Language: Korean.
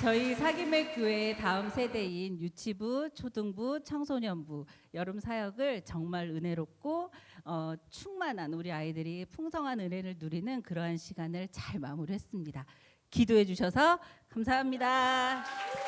저희 사김의 교회의 다음 세대인 유치부, 초등부, 청소년부 여름 사역을 정말 은혜롭고 어, 충만한 우리 아이들이 풍성한 은혜를 누리는 그러한 시간을 잘 마무리했습니다. 기도해 주셔서 감사합니다.